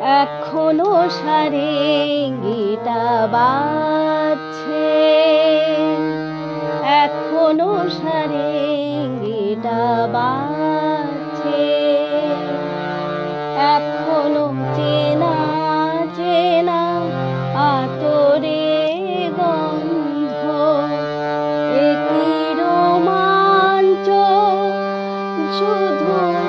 এখনও সারেঙ্গিটা বাজছে। এখনও সারেঙ্গিটা বাজছে। এখনও চেনা চেনা আতরে গন্ধ। একই রোমাঞ্চ শুধু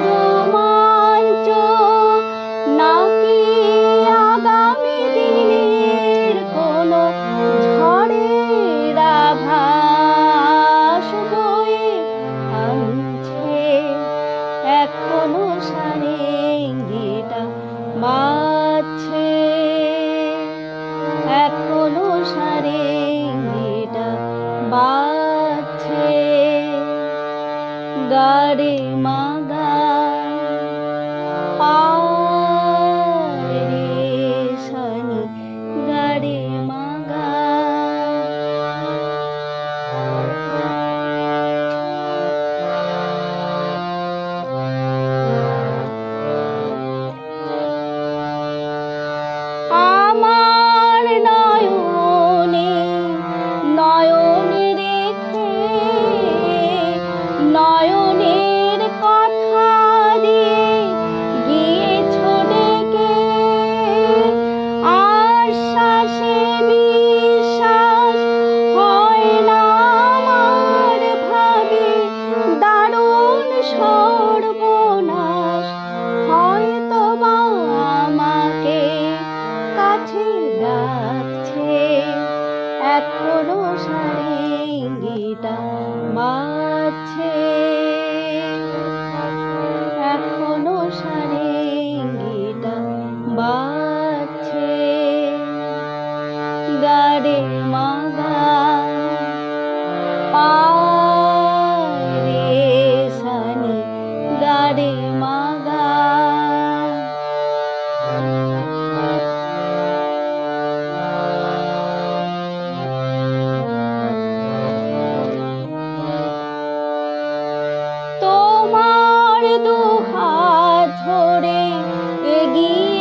गरि मि सनि गरि সর্বনাশ। হয়তো বা আমাকে কাছে রাখছে এখনও সারেঙ্গিটা বাজছে গাড়ে মাগা। তোমার দুহাত ধরে এগিয়ে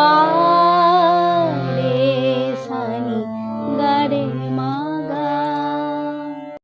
아.